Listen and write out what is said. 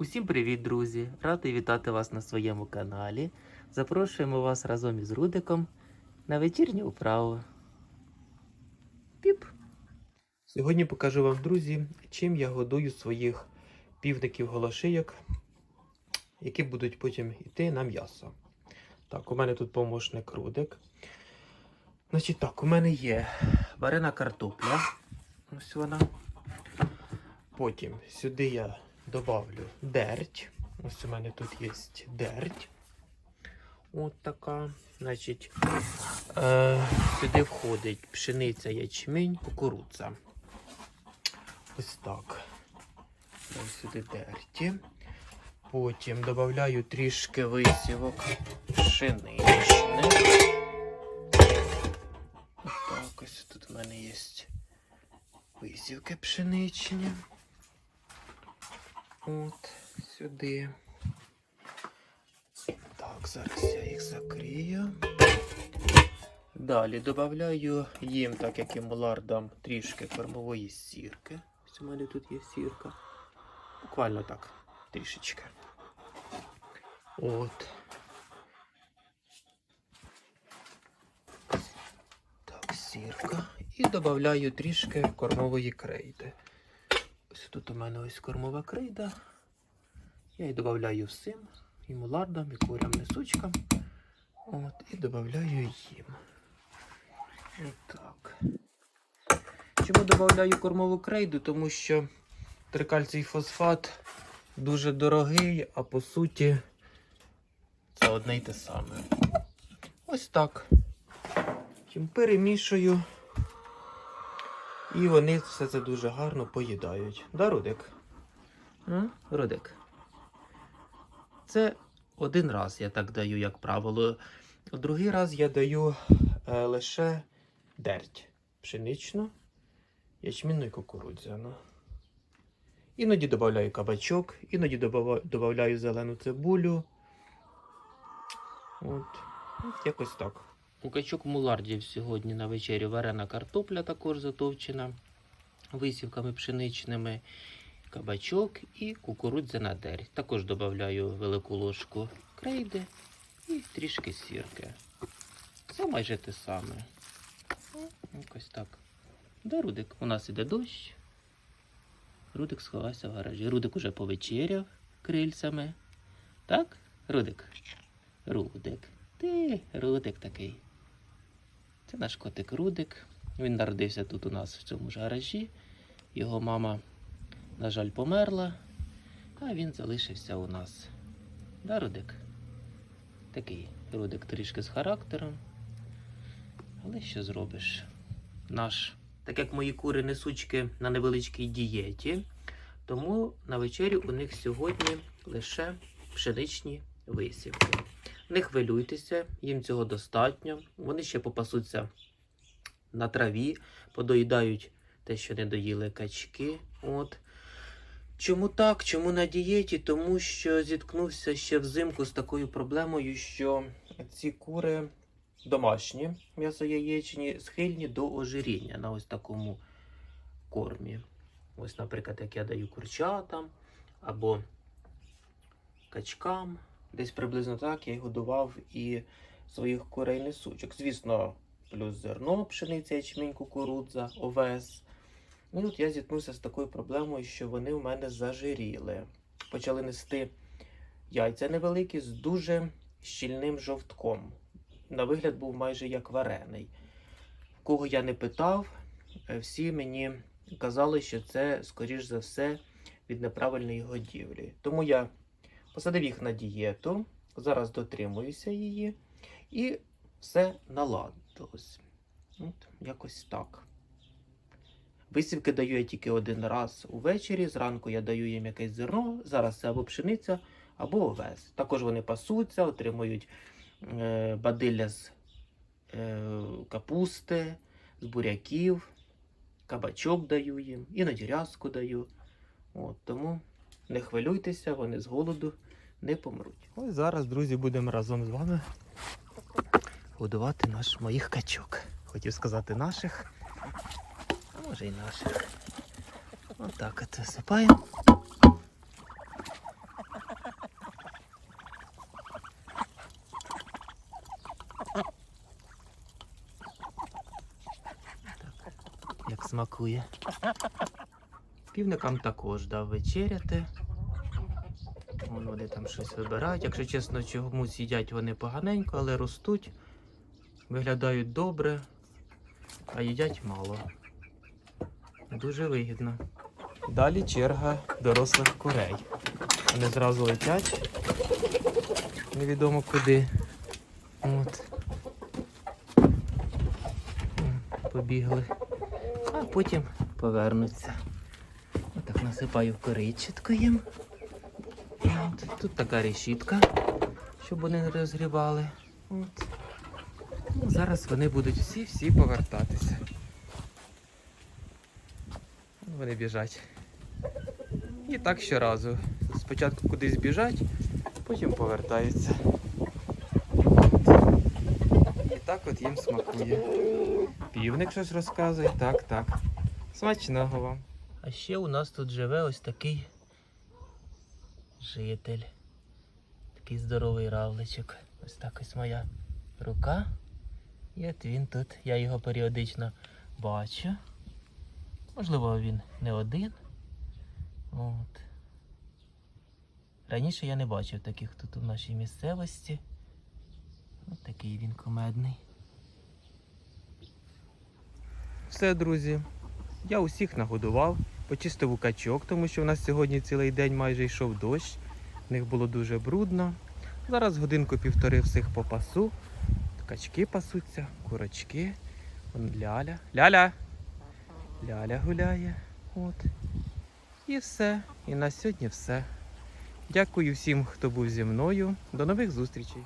Усім привіт, друзі! Радий вітати вас на своєму каналі. Запрошуємо вас разом із Рудиком на вечірню вправу. Піп! Сьогодні покажу вам, друзі, чим я годую своїх півників голошийок, які будуть потім йти на м'ясо. Так, у мене тут помощник Рудик. Значить так, у мене є варена картопля. Ось вона. Потім сюди я добавлю дерть. Ось у мене тут є дерть. От така. Значить, е, сюди входить пшениця, ячмінь, кукурудза. Ось так. Ось сюди дерті. Потім додаю трішки висівок пшеничних. Так, ось тут у мене є висівки пшеничні. От сюди. Так, зараз я їх закрию. Далі додаю їм, так як і мулардам, трішки кормової сірки. Ось у мене тут є сірка. Буквально так, трішечки. От. Так, сірка. І додаю трішки кормової крейди. Тут у мене ось кормова крейда. Я її додаю всім. І мулардам, і курям несучкам. От, і додаю їм. Отак. Чому додаю кормову крейду? Тому що трикальцій фосфат дуже дорогий, а по суті це одне й те саме. Ось так. Чим перемішую. І вони все це дуже гарно поїдають. Да, Рудик? А? Рудик. Це один раз я так даю, як правило. Другий раз я даю е, лише дерть пшеничну, ячмінну і кукурудзяну. Іноді додаю кабачок, іноді додаю зелену цибулю. От якось так. У качок мулардів сьогодні на вечері варена картопля також затовчена висівками пшеничними, кабачок і кукурудзяна дерь. Також додаю велику ложку крейди і трішки сірки. Це майже те саме. Якось так. Да, Рудик, у нас іде дощ. Рудик сховався в гаражі. Рудик уже повечеряв крильцями. Так, Рудик? Рудик. Ти Рудик такий. Це наш котик Рудик. Він народився тут у нас в цьому ж гаражі. Його мама, на жаль, померла, а він залишився у нас. Да, Рудик? Такий Рудик трішки з характером. Але що зробиш? Наш. Так як мої кури несучки на невеличкій дієті, тому на вечері у них сьогодні лише пшеничні висівки. Не хвилюйтеся, їм цього достатньо. Вони ще попасуться на траві, подоїдають те, що не доїли качки. От. Чому так? Чому на дієті? Тому що зіткнувся ще взимку з такою проблемою, що ці кури домашні м'ясояєчні схильні до ожиріння на ось такому кормі. Ось, наприклад, як я даю курчатам або качкам. Десь приблизно так я годував і своїх курей несучок. Звісно, плюс зерно, пшениця, ячмінь, кукурудза, овес. Ну і от я зіткнувся з такою проблемою, що вони в мене зажиріли. Почали нести яйця невеликі з дуже щільним жовтком. На вигляд був майже як варений. Кого я не питав, е, всі мені казали, що це, скоріш за все, від неправильної годівлі. Тому я посадив їх на дієту, зараз дотримуюся її, і все наладилось. Якось так. Висівки даю я тільки один раз увечері. Зранку я даю їм якесь зерно. Зараз це або пшениця, або овес. Також вони пасуться, отримують е, бадилля з е, капусти, з буряків, кабачок даю їм, іноді рязку даю. От, тому не хвилюйтеся, вони з голоду не помруть. Ось зараз, друзі, будемо разом з вами годувати наш моїх качок. Хотів сказати наших, а може і наших. Отак от засипаємо. Так, як смакує. Півникам також дав вечеряти. Вон вони там щось вибирають. Якщо чесно, чомусь їдять вони поганенько, але ростуть, виглядають добре, а їдять мало. Дуже вигідно. Далі черга дорослих курей. Вони зразу летять. Невідомо куди. От. Побігли. А потім повернуться. Отак насипаю в їм. Тут така решітка, щоб вони не розгрібали. От. Ну, зараз вони будуть всі-всі повертатися. Вони біжать. І так щоразу. Спочатку кудись біжать, потім повертаються. І так от їм смакує. Півник щось розказує, так, так. Смачного вам. А ще у нас тут живе ось такий житель. Такий здоровий равличок. Ось так ось моя рука. І от він тут. Я його періодично бачу. Можливо, він не один. От. Раніше я не бачив таких тут у нашій місцевості. Ось такий він комедний. Все, друзі. Я усіх нагодував, почистив качок, тому що у нас сьогодні цілий день майже йшов дощ. В них було дуже брудно. Зараз годинку-півтори всіх попасу. Качки пасуться, курочки. Вон ляля. Ляля! Ляля гуляє. От. І все. І на сьогодні все. Дякую всім, хто був зі мною. До нових зустрічей.